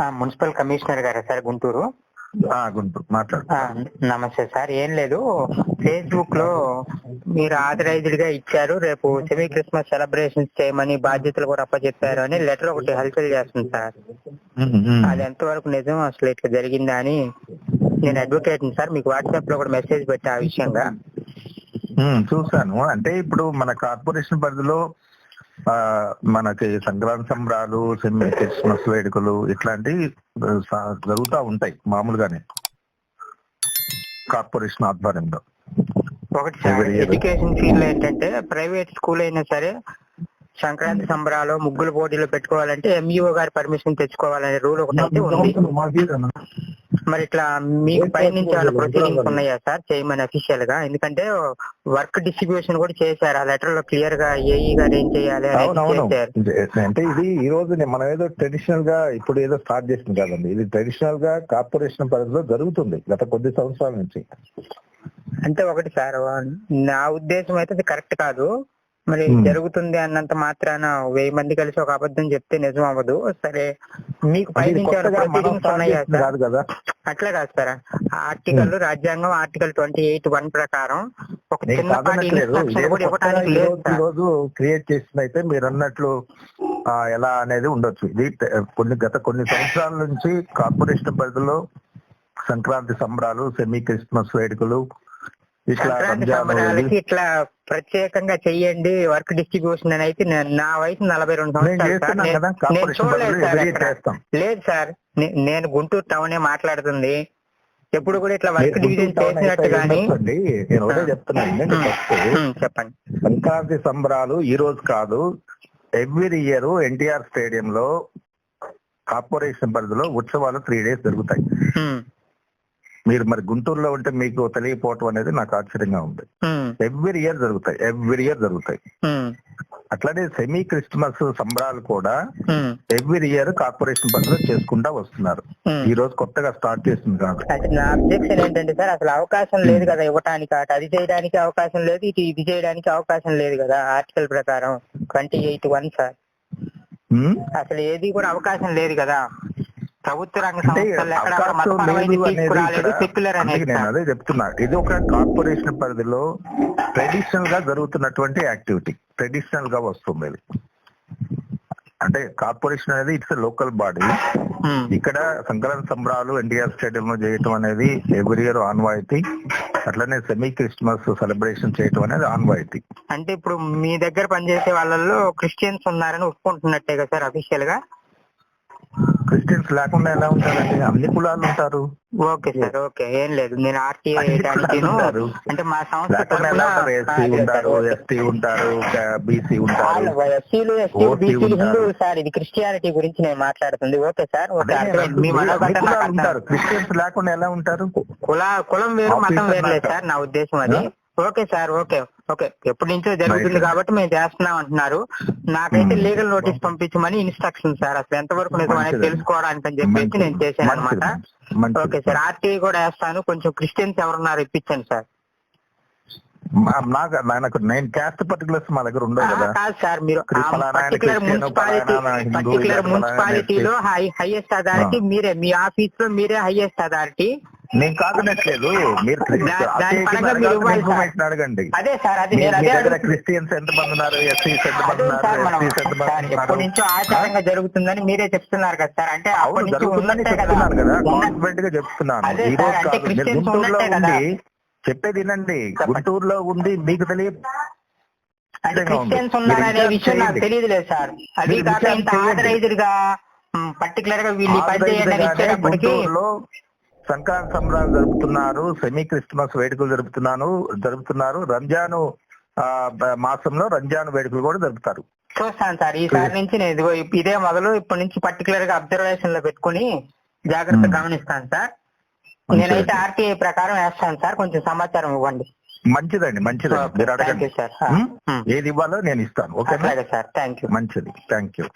ఆ, municipal commissioner గారా sir Guntur? Guntur. మాట్లాడు. నమస్తే సార్. ఏం లేదు. ఫేస్బుక్లో మీరు ఆథరైజ్డ్గా ఇచ్చారు. రేపు సెమీ క్రిస్మస్ సెలబ్రేషన్స్ చేయమని బాధ్యతలు కూడా అప్పచెప్పారు అని లెటర్ ఒకటి హల్చల్ చేస్తుంది సార్. అది ఎంతవరకు నిజం అసలు ఇట్లా జరిగిందా అని నేను అడ్వకేట్ సార్. మీకు వాట్సాప్లో కూడా మెసేజ్ పెట్టా ఆ విషయంగా. చూశాను. అంటే ఇప్పుడు మన కార్పొరేషన్ పరిధిలో మనకి సంక్రాంతి సంబరాలు సెమీ క్రిస్మస్ వేడుకలు ఇట్లాంటివి జరుగుతూ ఉంటాయి మామూలుగానే. కార్పొరేషన్ ఆధ్వర్యంలో. ఒకటి. ఎడ్యుకేషన్ ఫీల్డ్ ఏంటంటే ప్రైవేట్ స్కూల్ అయినా సరే సంక్రాంతి సంబరాలు ముగ్గులు పోటీలు పెట్టుకోవాలంటే ఎంఈఓ గారి పర్మిషన్ తెచ్చుకోవాలనే రూల్ ఒకటి ఉంది. మరి ఇట్లా మీకు పై నుంచి ఏమైనా ప్రొసీడింగ్స్ ఉన్నాయా సార్? చేయమని అఫీషియల్గా? ఎందుకంటే వర్క్ డిస్ట్రిబ్యూషన్ కూడా చేశారు. ఆ లెటర్లో క్లియర్గా ఏఈ గారు ఏం చేయాలి అంటే ఇది ఈ రోజు మనం ఏదో ట్రెడిషనల్గా ఇప్పుడు ఏదో స్టార్ట్ చేసింది కాదండి. ఇది ట్రెడిషనల్గా కార్పొరేషన్ పరిధిలో జరుగుతుంది గత కొద్ది సంవత్సరాల నుంచి. అంటే ఒకటి సార్ నా ఉద్దేశం అయితే అది కరెక్ట్ కాదు. మరి. జరుగుతుంది అన్నంత మాత్రాన వెయ్యి మంది కలిసి ఒక అబద్ధం చెప్తే నిజం అవ్వదు. సరే మీకు పై నుంచి కాదు కదా. అట్లా కాదు సార్ ఆర్టికల్ రాజ్యాంగం ఆర్టికల్ ట్వంటీ ఎయిట్ వన్ ప్రకారం ఒక నేను చిన్నపాటి కాదనట్లేదు. ఇన్స్ట్రక్షన్ ఇదేదో కూడా కొత్తగా ఇవ్వడానికి ఈ లేదు రోజు- ఈ సార్. రోజు క్రియేట్ చేసింది అయితే మీరు అన్నట్లు ఎలా అనేది ఉండొచ్చు. ఇది కొన్ని గత కొన్ని సంవత్సరాల నుంచి కార్పొరేషన్ పరిధిలో సంక్రాంతి సంబరాలు సెమీ క్రిస్మస్ వేడుకలు సంక్రాంతి సంబరాలకి ఇట్లా ప్రత్యేకంగా చెయ్యండి వర్క్ డిస్ట్రిబ్యూషన్ అని అయితే నా వయసు నలభై రెండు సంవత్సరాలు చూడలేదు సార్ లేదు సార్ నేను గుంటూరు టౌనే మాట్లాడుతుంది. ఎప్పుడు కూడా ఇట్లా వర్క్ డివిజన్ చేసినట్టు. నేను ఒకటే చెప్తున్నాను చెప్పండి. సంక్రాంతి సంబరాలు ఈ రోజు కాదు. ఎవ్రీ ఇయర్ ఎన్టీఆర్ స్టేడియం లో కార్పొరేషన్ పరిధిలో ఉత్సవాలు త్రీ డేస్ జరుగుతాయి. మీరు మరి గుంటూరులో ఉంటే మీకు తెలియపోవటం అనేది నాకు ఆశ్చర్యంగా ఉంది. ఎవ్రీ ఇయర్ జరుగుతాయి. ఎవ్రీ ఇయర్ జరుగుతాయి. అట్లానే సెమీ క్రిస్మస్ సంబరాలు కూడా ఎవ్రీ ఇయర్ కార్పొరేషన్ పరిధిలో చేసుకుంటా వస్తున్నారు. ఈ రోజు కొత్తగా స్టార్ట్ చేస్తుంది కాదు. నా అబ్జెక్షన్ ఏంటంటే సార్ అసలు అవకాశం లేదు కదా ఇవ్వటానికి. అటు అది చేయడానికి అవకాశం లేదు ఇటు ఇది చేయడానికి అవకాశం లేదు కదా ఆర్టికల్ ప్రకారం. Twenty eight one sir? అసలు ఏది కూడా అవకాశం లేదు కదా. ప్రభుత్వ రంగ సంస్థలు అనేది సెక్యులర్ నేను. అదే చెప్తున్నా. ఇది ఒక కార్పొరేషన్ పరిధిలో ట్రెడిషనల్గా జరుగుతున్నటువంటి యాక్టివిటీ. ట్రెడిషనల్గా వస్తుంది అంటే కార్పొరేషన్ అనేది ఇట్స్ లోకల్ బాడీ. ఇక్కడ సంక్రాంతి సంబరాలు ఎన్టీఆర్ స్టేడియం లో చేయటం అనేది ఎవ్రీ ఇయర్ ఆన్వాయితీ. అట్లనే సెమీ క్రిస్మస్ సెలబ్రేషన్ చేయటం అనేది ఆన్వాయితీ. అంటే ఇప్పుడు మీ దగ్గర పనిచేసే వాళ్ళల్లో క్రిస్టియన్స్ ఉన్నారని ఒప్పుకుంటున్నట్టే కదా సార్ అఫీషియల్గా క్రిస్టియన్స్ లేకుండా ఎలా ఉంటారండి? అన్ని కులాలు ఉంటారు. Okay sir okay. ఏం లేదు. నేను ఆర్టీఐ. అంటే మా సంస్థ ఉంటారు? ఉంటారు తరఫున ఎస్టీ ఉంటారు బీసీ ఉంటారు. ఎస్సీలు ఎస్టీలు ఓసీ బీసీలు ఉంటారు. హిందూ సార్ ఇది క్రిస్టియానిటీ గురించి నేను మాట్లాడుతుంది. ఓకే సార్ క్రిస్టియన్స్ లేకుండా ఎలా ఉంటారు? కుల కులం వేరు మతం వేరులేదు. సార్ నా ఉద్దేశం అది? ఓకే సార్ ఓకే ఓకే ఎప్పటి నుంచో జరుగుతుంది. కాబట్టి మేము చేస్తున్నాం అంటున్నారు నాకైతే Hmm. లీగల్ నోటీస్ పంపించమని ఇన్స్ట్రక్షన్ సార్ అసలు ఎంతవరకు నిజం అనేది. తెలుసుకోవడానికి అని చెప్పేసి. నేను చేశాను అనమాట. ఓకే సార్ ఆర్టీఐ కూడా వేస్తాను కొంచెం క్రిస్టియన్స్ ఎవరున్నారు ఇప్పించండి సార్ నాకు నాకు నేను క్యాస్ట్ పర్టికులర్స్ మా దగ్గర ఉండవు ఆ, కదా కాదు సార్ మీరు పర్టికులర్ మున్సిపాలిటీ పర్టికులర్ మున్సిపాలిటీలో హై హైయెస్ట్ అథారిటీ మీరే మీ ఆఫీస్లో మీరే హైయెస్ట్ అథారిటీ నేను కాదనట్లేదు. మీరు అడగండి. అదే సార్ అది దగ్గర. క్రిస్టియన్స్ ఎంత మంది ఉన్నారు ఎస్సీస్ ఉన్నారు ఎప్పటి నుంచో ఆచారంగా జరుగుతుందని మీరే చెప్తున్నారు కదా సార్. అంటే అవును జరుగుతుందని ఉన్నట్టే కదా. కాన్ఫిడెంట్గా చెప్తున్నాను. ఈ రోజు కాదు మీరు గుంటూరులో. ఉండి చెప్పేది వినండి. గుంటూరులో ఉండి మీకు తెలియ అంటే ఉంది. క్రిస్టియన్స్ ఉన్నారనే విషయం నాకు సార్. అది కాక ఇంత. ఆథరైజ్డ్గా పర్టికులర్గా వీళ్ళు ఇచ్చేటప్పటికి సంక్రాంతి సంబరాలు జరుపుతున్నారు సెమీ క్రిస్మస్ వేడుకలు జరుపుతున్నాను జరుపుతున్నారు. రంజాను మాసంలో రంజాన్ వేడుకలు కూడా జరుపుతారు. చూస్తాను సార్. ఈసారి నుంచి నేను ఇదిగో ఇదే మొదలు ఇప్పటి నుంచి పర్టికులర్గా అబ్జర్వేషన్లో పెట్టుకుని జాగ్రత్త. గమనిస్తాను సార్. మంచిది. నేనైతే ఆర్టీఐ ప్రకారం వేస్తాను సార్. కొంచెం సమాచారం ఇవ్వండి. మంచిదండి మీరు అడగండి? Hmm. ఏది ఇవ్వాలో నేను ఇస్తాను. అట్లాగే సార్. థ్యాంక్ యూ మంచిది. Thank you